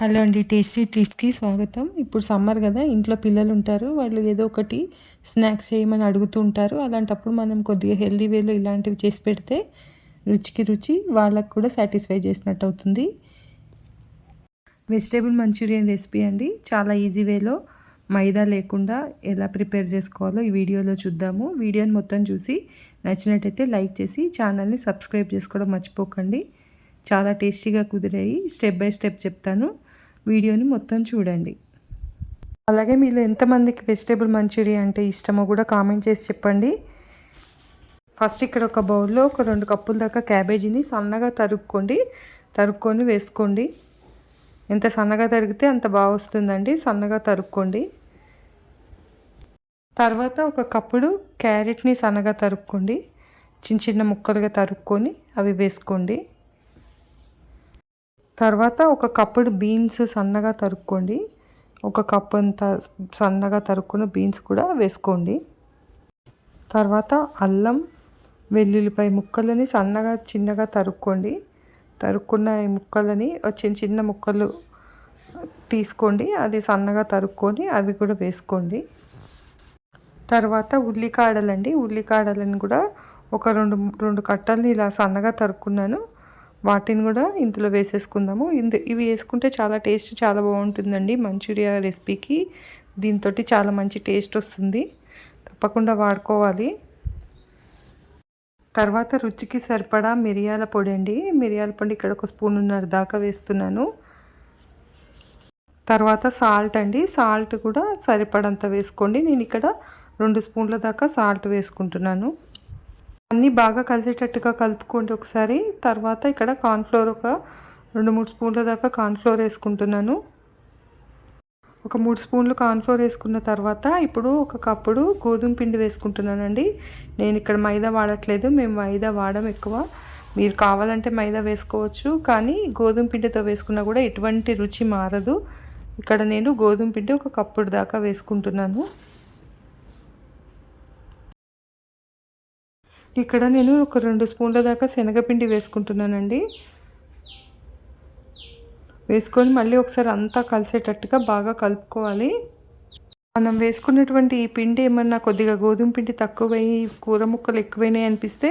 Hello అండి tasty ట్రీట్స్కి స్వాగతం. ఇప్పుడు సమ్మర్ కదా ఇంట్లో పిల్లలు ఉంటారు వాళ్ళు ఏదో ఒకటి స్నాక్స్ చేయమని అడుగుతూ ఉంటారు. అలాంటప్పుడు మనం కొద్దిగా హెల్దీ వేలో ఇలాంటివి చేసి పెడితే రుచికి రుచి వాళ్ళకు కూడా సాటిస్ఫై చేసినట్టు అవుతుంది. వెజిటేబుల్ మంచూరియన్ రెసిపీ అండి. చాలా ఈజీ వేలో మైదా లేకుండా ఎలా ప్రిపేర్ చేసుకోవాలో ఈ వీడియోలో చూద్దాము. వీడియోని మొత్తం చూసి నచ్చినట్టయితే లైక్ చేసి ఛానల్ని సబ్స్క్రైబ్ చేసుకోవడం మర్చిపోకండి. చాలా టేస్టీగా కుదిరాయి. స్టెప్ బై స్టెప్ చెప్తాను. వీడియోని మొత్తం చూడండి. అలాగే మీరు ఎంతమందికి వెజిటేబుల్ మంచూరియా అంటే ఇష్టమో కూడా కామెంట్ చేసి చెప్పండి. ఫస్ట్ ఇక్కడ ఒక బౌల్లో ఒక రెండు కప్పుల దాకా క్యాబేజీని సన్నగా తరుక్కోండి. తరుక్కొని వేసుకోండి. ఎంత సన్నగా తరిగితే అంత బాగా వస్తుందండి. సన్నగా తరుక్కోండి. తర్వాత ఒక కప్పుడు క్యారెట్ని సన్నగా తరుక్కోండి. చిన్న చిన్న ముక్కలుగా తరుక్కొని అవి వేసుకోండి. తర్వాత ఒక కప్పుడు బీన్స్ సన్నగా తరుక్కోండి. ఒక కప్పు అంత సన్నగా తరుక్కున్న బీన్స్ కూడా వేసుకోండి. తర్వాత అల్లం వెల్లుల్లిపాయ ముక్కలని సన్నగా చిన్నగా తరుక్కోండి. తరుక్కున్న ఈ ముక్కలని చిన్న చిన్న ముక్కలు తీసుకోండి. అది సన్నగా తరుక్కొని అవి కూడా వేసుకోండి. తర్వాత ఉల్లికాడలండి. ఉల్లికాడలను కూడా ఒక రెండు రెండు కట్టల్ని ఇలా సన్నగా తరుక్కున్నాను. వాటిని కూడా ఇందులో వేసేసుకుందాము. ఇందు ఇవి వేసుకుంటే చాలా టేస్ట్ చాలా బాగుంటుందండి మంచూరియా రెసిపీకి. దీంతో చాలా మంచి టేస్ట్ వస్తుంది. తప్పకుండా వాడుకోవాలి. తర్వాత రుచికి సరిపడా మిరియాల పొడి అండి. మిరియాల పొడి ఇక్కడ ఒక స్పూన్న్నర దాకా వేస్తున్నాను. తర్వాత సాల్ట్ అండి. సాల్ట్ కూడా సరిపడంత వేసుకోండి. నేను ఇక్కడ రెండు స్పూన్ల దాకా సాల్ట్ వేసుకుంటున్నాను. అన్నీ బాగా కలిసేటట్టుగా కలుపుకోండి ఒకసారి. తర్వాత ఇక్కడ కార్న్ఫ్లోర్ ఒక రెండు మూడు స్పూన్ల దాకా కార్న్ఫ్లోర్ వేసుకుంటున్నాను. ఒక మూడు స్పూన్లు కార్న్ఫ్లోర్ వేసుకున్న తర్వాత ఇప్పుడు ఒక కప్పుడు గోధుమ పిండి వేసుకుంటున్నానండి. నేను ఇక్కడ మైదా వాడట్లేదు. మేము మైదా వాడడం ఎక్కువ. మీరు కావాలంటే మైదా వేసుకోవచ్చు. కానీ గోధుమ పిండితో వేసుకున్నా కూడా ఎటువంటి రుచి మారదు. ఇక్కడ నేను గోధుమ పిండి ఒక కప్పుడు దాకా వేసుకుంటున్నాను. ఇక్కడ నేను ఒక రెండు స్పూన్ల దాకా శనగపిండి వేసుకుంటున్నానండి. వేసుకొని మళ్ళీ ఒకసారి అంతా కలిసేటట్టుగా బాగా కలుపుకోవాలి. మనం వేసుకున్నటువంటి ఈ పిండి ఏమన్నా కొద్దిగా గోధుమ పిండి తక్కువై కూర ముక్కలు ఎక్కువైనాయి అనిపిస్తే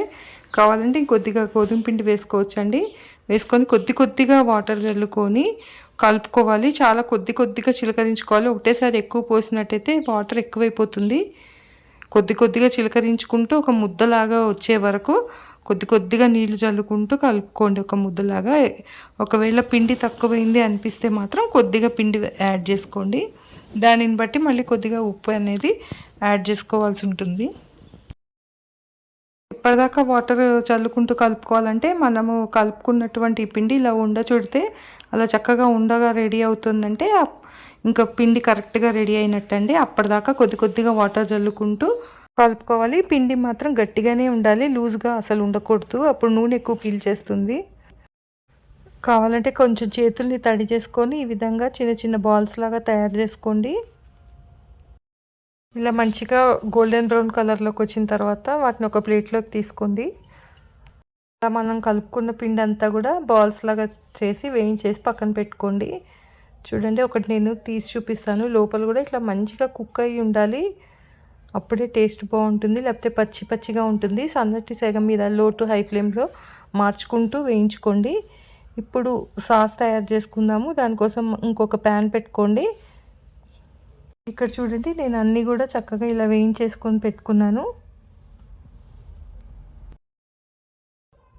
కావాలంటే కొద్దిగా గోధుమ పిండి వేసుకోవచ్చండి. వేసుకొని కొద్ది కొద్దిగా వాటర్ చల్లుకొని కలుపుకోవాలి. చాలా కొద్ది కొద్దిగా చిలకరించుకోవాలి. ఒకటేసారి ఎక్కువ పోసినట్టయితే వాటర్ ఎక్కువైపోతుంది. కొద్ది కొద్దిగా చిలకరించుకుంటూ ఒక ముద్దలాగా వచ్చే వరకు కొద్ది కొద్దిగా నీళ్ళు చల్లుకుంటూ కలుపుకోండి ఒక ముద్దలాగా. ఒకవేళ పిండి తక్కువైంది అనిపిస్తే మాత్రం కొద్దిగా పిండి యాడ్ చేసుకోండి. దానిని బట్టి మళ్ళీ కొద్దిగా ఉప్పు అనేది యాడ్ చేసుకోవాల్సి ఉంటుంది. ఇప్పటిదాకా వాటర్ చల్లుకుంటూ కలుపుకోవాలంటే మనము కలుపుకున్నటువంటి పిండి ఇలా ఉండ చుడితే అలా చక్కగా ఉండగా రెడీ అవుతుందంటే ఇంకా పిండి కరెక్ట్గా రెడీ అయినట్టండి. అప్పటిదాకా కొద్ది కొద్దిగా వాటర్ చల్లుకుంటూ కలుపుకోవాలి. పిండి మాత్రం గట్టిగానే ఉండాలి. లూజ్గా అసలు ఉండకూడదు. అప్పుడు నూనె ఎక్కువ పీల్చేస్తుంది కావాలంటే కొంచెం చేతుల్ని తడి చేసుకొని ఈ విధంగా చిన్న చిన్న బాల్స్ లాగా తయారు చేసుకోండి. ఇలా మంచిగా గోల్డెన్ బ్రౌన్ కలర్లోకి వచ్చిన తర్వాత వాటిని ఒక ప్లేట్లోకి తీసుకోండి అలా మనం కలుపుకున్న పిండి అంతా కూడా బాల్స్ లాగా చేసి వేయించేసి పక్కన పెట్టుకోండి. చూడండి ఒకటి నేను తీసి చూపిస్తాను. లోపల కూడా ఇట్లా మంచిగా కుక్ అయ్యి ఉండాలి. అప్పుడే టేస్ట్ బాగుంటుంది లేకపోతే పచ్చి పచ్చిగా ఉంటుంది. సన్నటి సగం మీద లో టు హై ఫ్లేమ్లో మార్చుకుంటూ వేయించుకోండి. ఇప్పుడు సాస్ తయారు చేసుకుందాము. దానికోసం ఇంకొక ప్యాన్ పెట్టుకోండి. ఇక్కడ చూడండి నేను అన్నీ కూడా చక్కగా ఇలా వేయించేసుకొని పెట్టుకున్నాను.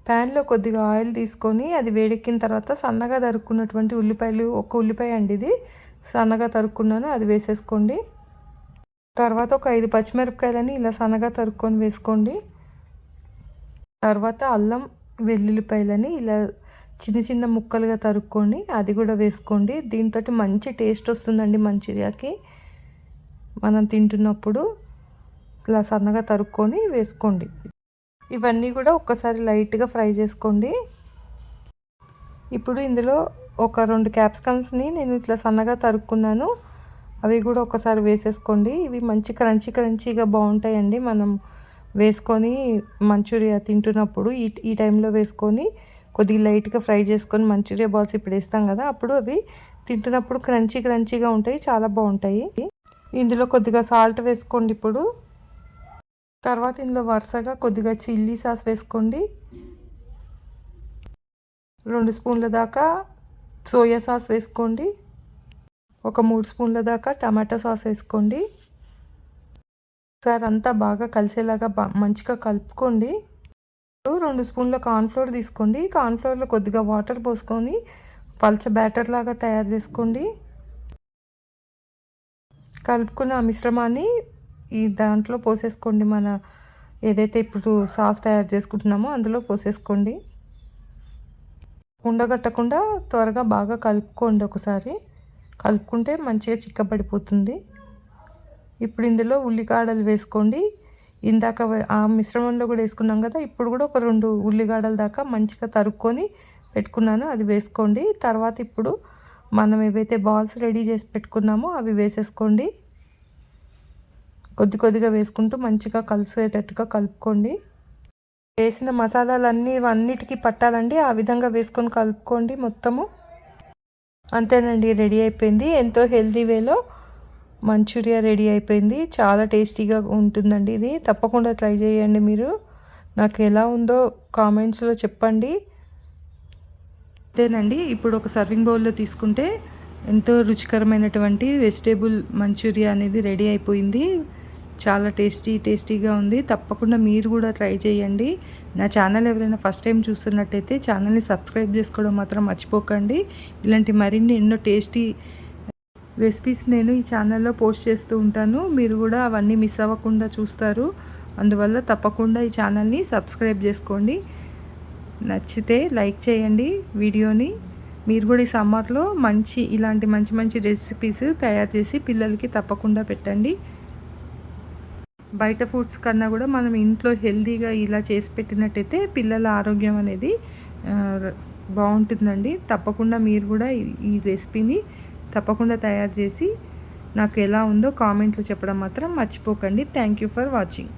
ప్యాన్లో కొద్దిగా ఆయిల్ తీసుకొని అది వేడెక్కిన తర్వాత సన్నగా తరుక్కున్నటువంటి ఉల్లిపాయలు ఒక ఉల్లిపాయ అండి ఇది. సన్నగా తరుక్కున్నాను అది వేసేసుకోండి. తర్వాత ఒక ఐదు పచ్చిమిరపకాయలని ఇలా సన్నగా తరుక్కొని వేసుకోండి. తర్వాత అల్లం వెల్లుల్లిపాయలని ఇలా చిన్న చిన్న ముక్కలుగా తరుక్కొని అది కూడా వేసుకోండి. దీంతో మంచి టేస్ట్ వస్తుందండి మంచిర్యాకి. మనం తింటున్నప్పుడు ఇలా సన్నగా తరుక్కొని వేసుకోండి. ఇవన్నీ కూడా ఒక్కసారి లైట్గా ఫ్రై చేసుకోండి. ఇప్పుడు ఇందులో ఒక రెండు క్యాప్సికమ్స్ని నేను ఇట్లా సన్నగా తరుక్కున్నాను. అవి కూడా ఒకసారి వేసేసుకోండి. ఇవి మంచి క్రంచీ క్రంచీగా బాగుంటాయండి. మనం వేసుకొని మంచూరియా తింటున్నప్పుడు ఈ ఈ టైంలో వేసుకొని కొద్దిగా లైట్గా ఫ్రై చేసుకొని మంచూరియా బాల్స్ ఇప్పుడు వేస్తాం కదా అప్పుడు అవి తింటున్నప్పుడు క్రంచీ క్రంచీగా ఉంటాయి చాలా బాగుంటాయి. ఇందులో కొద్దిగా సాల్ట్ వేసుకోండి ఇప్పుడు. తర్వాత ఇందులో వరుసగా కొద్దిగా చిల్లీ సాస్ వేసుకోండి. రెండు స్పూన్ల దాకా సోయా సాస్ వేసుకోండి. ఒక మూడు స్పూన్ల దాకా టమాటో సాస్ వేసుకోండి. ఒకసారి అంతా బాగా కలిసేలాగా మంచిగా కలుపుకోండి. రెండు స్పూన్ల కార్న్ఫ్లోర్ తీసుకోండి. కార్న్ఫ్లోర్లో కొద్దిగా వాటర్ పోసుకొని పల్చ బ్యాటర్ లాగా తయారు చేసుకోండి. కలుపుకున్న ఆ మిశ్రమాన్ని ఈ దాంట్లో పోసేసుకోండి మన ఏదైతే ఇప్పుడు సాస్ తయారు చేసుకుంటున్నామో అందులో పోసేసుకోండి. ఉండగట్టకుండా త్వరగా బాగా కలుపుకోండి ఒకసారి. కలుపుకుంటే మంచిగా చిక్కబడిపోతుంది. ఇప్పుడు ఇందులో ఉల్లికాడలు వేసుకోండి. ఇందాక ఆ మిశ్రమంలో కూడా వేసుకున్నాం కదా ఇప్పుడు కూడా ఒక రెండు ఉల్లిగాడల దాకా మంచిగా తరుక్కొని పెట్టుకున్నాను అది వేసుకోండి. తర్వాత ఇప్పుడు మనం ఏవైతే బాల్స్ రెడీ చేసి పెట్టుకున్నామో అవి వేసేసుకోండి. కొద్ది కొద్దిగా వేసుకుంటూ మంచిగా కలిసేటట్టుగా కలుపుకోండి. వేసిన మసాలాలన్నీ అన్నిటికీ పట్టాలండి. ఆ విధంగా వేసుకొని కలుపుకోండి మొత్తము. అంతేనండి రెడీ అయిపోయింది. ఎంతో హెల్దీ వేలో మంచూరియా రెడీ అయిపోయింది. చాలా టేస్టీగా ఉంటుందండి ఇది. తప్పకుండా ట్రై చేయండి మీరు. నాకు ఎలా ఉందో కామెంట్స్లో చెప్పండి. అంతేనండి. ఇప్పుడు ఒక సర్వింగ్ బౌల్లో తీసుకుంటే ఎంతో రుచికరమైనటువంటి వెజిటేబుల్ మంచూరియా అనేది రెడీ అయిపోయింది. చాలా టేస్టీ టేస్టీగా ఉంది. తప్పకుండా మీరు కూడా ట్రై చేయండి. నా ఛానల్ ఎవరైనా ఫస్ట్ టైం చూస్తున్నట్టయితే ఛానల్ని సబ్స్క్రైబ్ చేసుకోవడం మాత్రం మర్చిపోకండి. ఇలాంటి మరిన్ని ఎన్నో టేస్టీ రెసిపీస్ నేను ఈ ఛానల్లో పోస్ట్ చేస్తూ ఉంటాను. మీరు కూడా అవన్నీ మిస్ అవ్వకుండా చూస్తారు. అందువల్ల తప్పకుండా ఈ ఛానల్ని సబ్స్క్రైబ్ చేసుకోండి. నచ్చితే లైక్ చేయండి వీడియోని. మీరు కూడా ఈ సమ్మర్లో మంచి ఇలాంటి మంచి మంచి రెసిపీస్ తయారు చేసి పిల్లలకి తప్పకుండా పెట్టండి. బయట ఫుడ్స్ కన్నా కూడా మనం ఇంట్లో హెల్తీగా ఇలా చేసి పెట్టినట్టయితే పిల్లల ఆరోగ్యం అనేది బాగుంటుందండి. తప్పకుండా మీరు కూడా ఈ రెసిపీని తప్పకుండా తయారు చేసి నాకు ఎలా ఉందో కామెంట్లు చెప్పడం మాత్రం మర్చిపోకండి. Thank you for watching